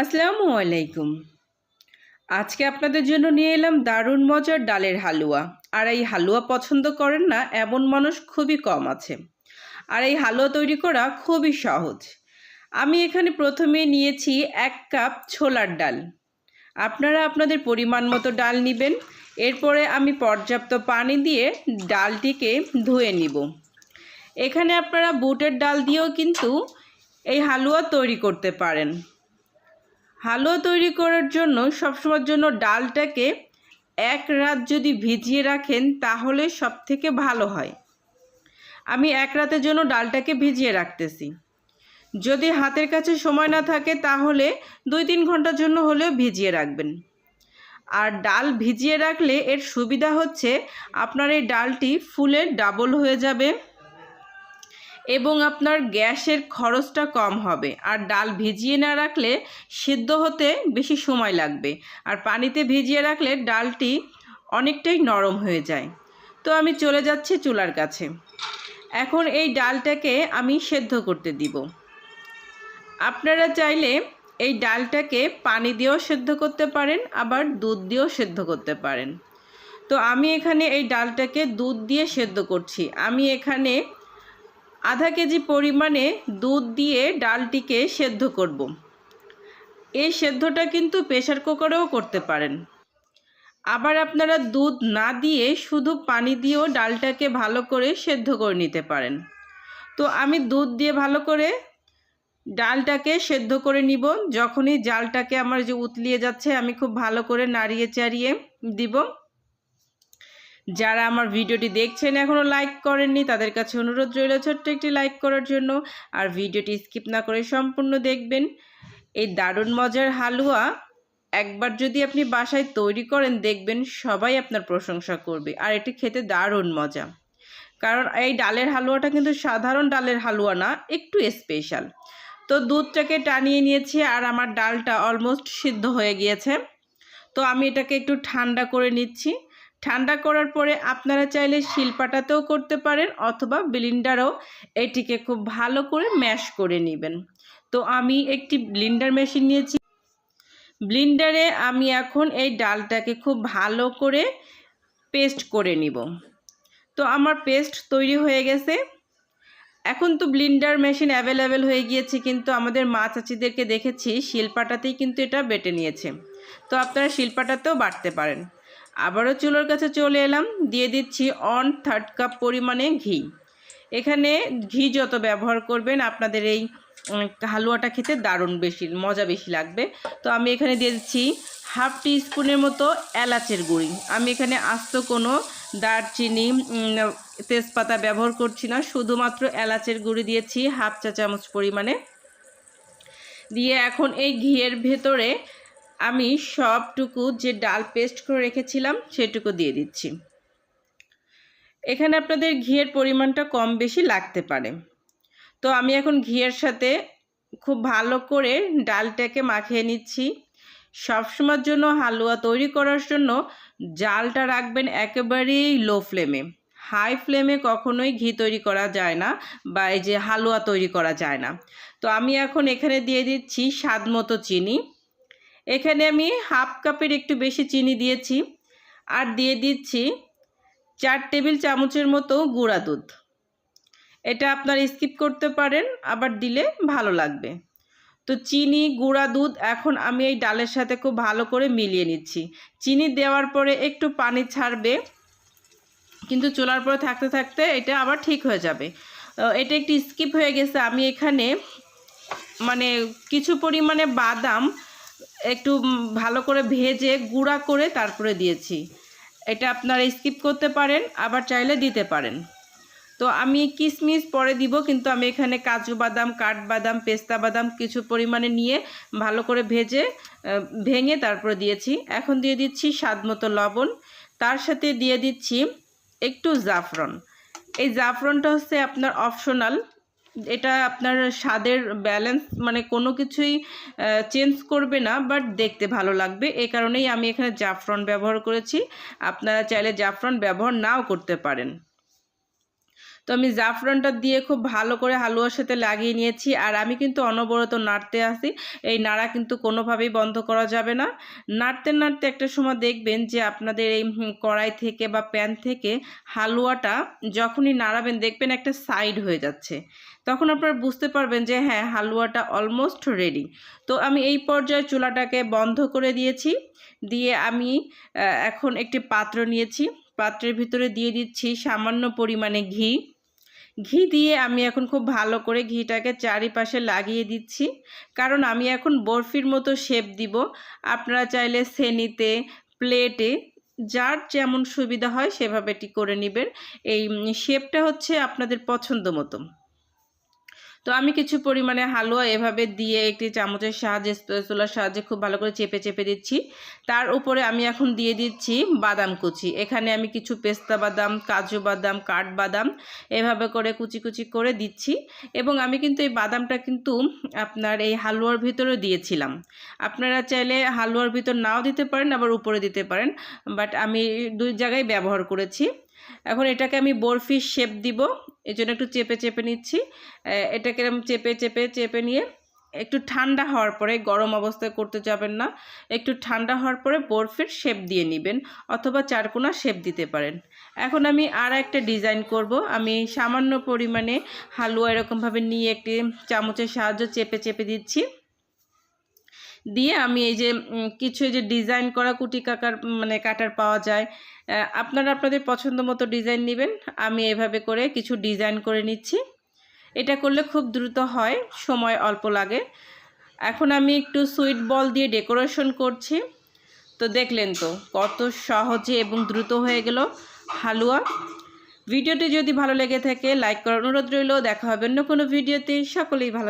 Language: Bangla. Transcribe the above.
আসসালামু আলাইকুম। আজকে আপনাদের জন্য নিয়ে এলাম দারুণ মজার ডালের হালুয়া। আর এই হালুয়া পছন্দ করেন না, এমন মানুষ খুবই কম আছে। আর এই হালুয়া তৈরি করা খুবই সহজ। আমি এখানে প্রথমে নিয়েছি এক কাপ ছোলার ডাল। আপনারা আপনাদের পরিমাণ মতো ডাল নেবেন। এরপরে আমি পর্যাপ্ত পানি দিয়ে ডালটিকে ধুয়ে নিব। এখানে আপনারা বুটের ডাল দিয়েও কিন্তু এই হালুয়া তৈরি করতে পারেন। হালুয়া তৈরি করার জন্য সবসময়ের জন্য ডালটাকে এক রাত যদি ভিজিয়ে রাখেন তাহলে সব থেকে ভালো হয়। আমি এক রাতের জন্য ডালটাকে ভিজিয়ে রাখতেছি। যদি হাতের কাছে সময় না থাকে তাহলে দুই তিন ঘণ্টার জন্য হলেও ভিজিয়ে রাখবেন। আর ডাল ভিজিয়ে রাখলে এর সুবিধা হচ্ছে আপনার এই ডালটি ফুলে ডাবল হয়ে যাবে। এবং আপনার গ্যাসের খরচটা কম হবে। আর ডাল ভিজিয়ে না রাখলে সিদ্ধ হতে বেশি সময় লাগবে। আর পানিতে ভিজিয়ে রাখলে ডালটি অনেকটাই নরম হয়ে যায়। তো আমি চলে যাচ্ছি চুলার কাছে। এখন এই ডালটাকে আমি সেদ্ধ করতে দিব। আপনারা চাইলে এই ডালটাকে পানি দিয়েও সেদ্ধ করতে পারেন, আবার দুধ দিয়েও সেদ্ধ করতে পারেন। তো আমি এখানে এই ডালটাকে দুধ দিয়ে সেদ্ধ করছি। আমি এখানে আধা কেজি পরিমাণে দুধ দিয়ে ডালটিকে সেদ্ধ করব। এই সেদ্ধটা কিন্তু প্রেশার কুকারেও করতে পারেন। আবার আপনারা দুধ না দিয়ে শুধু পানি দিয়েও ডালটাকে ভালো করে সেদ্ধ করে নিতে পারেন। তো আমি দুধ দিয়ে ভালো করে ডালটাকে সেদ্ধ করে নিব। যখনই জালটাকে আমার যে উতলিয়ে যাচ্ছে, আমি খুব ভালো করে নাড়িয়ে চাড়িয়ে দিব। যারা আমার ভিডিওটি দেখছেন এখনও লাইক করেননি, তাদের কাছে অনুরোধ রইল ছোট্ট একটি লাইক করার জন্য। আর ভিডিওটি স্কিপ না করে সম্পূর্ণ দেখবেন। এই দারুণ মজার হালুয়া একবার যদি আপনি বাসায় তৈরি করেন, দেখবেন সবাই আপনার প্রশংসা করবে। আর এটি খেতে দারুণ মজা। কারণ এই ডালের হালুয়াটা কিন্তু সাধারণ ডালের হালুয়া না, একটু স্পেশাল তো দুধটাকে টানিয়ে নিয়েছি আর আমার ডালটা অলমোস্ট সিদ্ধ হয়ে গিয়েছে। তো আমি এটাকে একটু ঠান্ডা করে নিচ্ছি। ঠান্ডা করার পরে আপনারা চাইলে শিলপাটাতেও করতে পারেন অথবা ব্লিন্ডারও এটিকে খুব ভালো করে ম্যাশ করে নেবেন। তো আমি একটি ব্লিন্ডার মেশিন নিয়েছি। ব্লিন্ডারে আমি এখন এই ডালটাকে খুব ভালো করে পেস্ট করে নিব। তো আমার পেস্ট তৈরি হয়ে গেছে। এখন তো ব্লিন্ডার মেশিন অ্যাভেলেবেল হয়ে গিয়েছে, কিন্তু আমাদের মা চাচিদেরকে দেখেছি শিলপাটাতেই কিন্তু এটা বেটে নিয়েছে। তো আপনারা শিলপাটাতেও বাটতে পারেন। আবারও চুলোর কাছে চলে এলাম। দিয়ে দিচ্ছি অন থার্ড কাপ পরিমাণে ঘি। এখানে ঘি যত ব্যবহার করবেন, আপনাদের এই হালুয়াটা খেতে দারুণ বেশি, মজা বেশি লাগবে। তো আমি এখানে দিয়ে দিচ্ছি হাফ টি স্পুনের মতো এলাচের গুঁড়ি। আমি এখানে আস্ত কোনো দারচিনি তেজপাতা ব্যবহার করছি না। শুধুমাত্র এলাচের গুঁড়ি দিয়েছি, হাফ চা চামচ পরিমাণে। দিয়ে এখন এই ঘিয়ের ভেতরে আমি সবটুকু যে ডাল পেস্ট করে রেখেছিলাম, সেটুকু দিয়ে দিচ্ছি। এখানে আপনাদের ঘিয়ের পরিমাণটা কম বেশি লাগতে পারে। তো আমি এখন ঘিয়ের সাথে খুব ভালো করে ডালটাকে মাখিয়ে নিচ্ছি। সবসময়ের জন্য হালুয়া তৈরি করার জন্য জালটা রাখবেন একেবারেই লো ফ্লেমে হাই ফ্লেমে কখনোই ঘি তৈরি করা যায় না বা এই যে হালুয়া তৈরি করা যায় না। তো আমি এখন এখানে দিয়ে দিচ্ছি স্বাদ মতো চিনি। এখানে আমি হাফ কাপের একটু বেশি চিনি দিয়েছি আর দিয়ে দিচ্ছি চার টেবিল চামচের মতো গুঁড়া দুধ। এটা আপনার স্কিপ করতে পারেন, আবার দিলে ভালো লাগবে। তো চিনি, গুঁড়া দুধ এখন আমি এই ডালের সাথে খুব ভালো করে মিলিয়ে নিচ্ছি। চিনি দেওয়ার পরে একটু পানি ছাড়বে, কিন্তু চুলার পরে থাকতে থাকতে এটা আবার ঠিক হয়ে যাবে। এটা একটু স্কিপ হয়ে গেছে। আমি এখানে মানে কিছু পরিমাণে বাদাম একটু ভালো করে ভেজে গুঁড়া করে তারপরে দিয়েছি। এটা আপনারা স্কিপ করতে পারেন, আবার চাইলে দিতে পারেন। তো আমি কিশমিশ পরে দিব, কিন্তু আমি এখানে কাজু বাদাম, কাঠবাদাম, পেস্তা বাদাম কিছু পরিমাণে নিয়ে ভালো করে ভেজে ভেঙে তারপরে দিয়েছি। এখন দিয়ে দিচ্ছি স্বাদ মতো লবণ। তার সাথে দিয়ে দিচ্ছি একটু জাফরন। এই জাফরনটা হচ্ছে আপনার অপশনাল। এটা আপনার স্বাদের ব্যালেন্স মানে কোনো কিছুই চেঞ্জ করবে না বাট দেখতে ভালো লাগবে। এ কারণেই আমি এখানে জাফরন ব্যবহার করেছি। আপনারা চাইলে জাফরন ব্যবহার নাও করতে পারেন। তো আমি জাফরানটা দিয়ে খুব ভালো করে হালুয়ার সাথে লাগিয়ে নিয়েছি। আর আমি কিন্তু অনবরত নাড়তে আসি। এই নাড়া কিন্তু কোনোভাবেই বন্ধ করা যাবে না। নাড়তে নাড়তে একটা সময় দেখবেন যে আপনাদের এই কড়াই থেকে বা প্যান থেকে হালুয়াটা যখনই নাড়াবেন দেখবেন একটা সাইড হয়ে যাচ্ছে। তখন আপনারা বুঝতে পারবেন যে হ্যাঁ হালুয়াটা অলমোস্ট রেডি। তো আমি এই পর্যায়ে চুলাটাকে বন্ধ করে দিয়েছি। দিয়ে আমি এখন একটি পাত্র নিয়েছি। পাত্রের ভিতরে দিয়ে দিচ্ছি সামান্য পরিমাণে ঘি। ঘি দিয়ে আমি এখন খুব ভালো করে ঘিটাকে চারিপাশে লাগিয়ে দিচ্ছি। কারণ আমি এখন বরফির মতো শেপ দিব। আপনারা চাইলে সেনিতে, প্লেটে, যার যেমন সুবিধা হয় সেভাবে এটি করে নেবেন। এই শেপটা হচ্ছে আপনাদের পছন্দ মতো। তো আমি কিছু পরিমাণে হালুয়া এভাবে দিয়ে একটি চামচের সাহায্যে স্প্যাচুলার সাহায্যে খুব ভালো করে চেপে চেপে দিচ্ছি। তার উপরে আমি এখন দিয়ে দিচ্ছি বাদাম কুচি। এখানে আমি কিছু পেস্তা বাদাম, কাজু বাদাম কাঠবাদাম এভাবে করে কুচি কুচি করে দিচ্ছি এবং আমি কিন্তু এই বাদামটা কিন্তু আপনার এই হালুয়ার ভিতরে দিয়েছিলাম। আপনারা চাইলে হালুয়ার ভিতর নাও দিতে পারেন, আবার উপরে দিতে পারেন, বাট আমি দুই জায়গায় ব্যবহার করেছি। এখন এটাকে আমি বরফির শেপ দিব এই জন্য একটু চেপে চেপে নিচ্ছি। এটাকে আমি চেপে চেপে চেপে নিয়ে একটু ঠান্ডা হওয়ার পরে, গরম অবস্থায় করতে যাবেন না, একটু ঠান্ডা হওয়ার পরে বরফির শেপ দিয়ে নেবেন অথবা চারকোনা শেপ দিতে পারেন। এখন আমি আর একটা ডিজাইন করব, আমি সামান্য পরিমাণে হালুয়া এরকমভাবে নিয়ে একটি চামচের সাহায্যে চেপে চেপে দিচ্ছি। দিয়ে আমি এই যে কিছু এই যে ডিজাইন করা কুটি কাকার মানে কাটার পাওয়া যায়। আপনারা আপনাদের পছন্দ মতো ডিজাইন নেবেন। আমি এভাবে করে কিছু ডিজাইন করে নিচ্ছি। এটা করলে খুব দ্রুত হয়, সময় অল্প লাগে। এখন আমি একটু সুইট বল দিয়ে ডেকোরেশন করছি। তো দেখলেন তো, কত সহজে এবং দ্রুত হয়ে গেল হালুয়া। ভিডিওটি যদি ভালো লেগে থাকে লাইক করার অনুরোধ রইল। দেখা হবে অন্য কোনো ভিডিওতে। সকলেই ভালো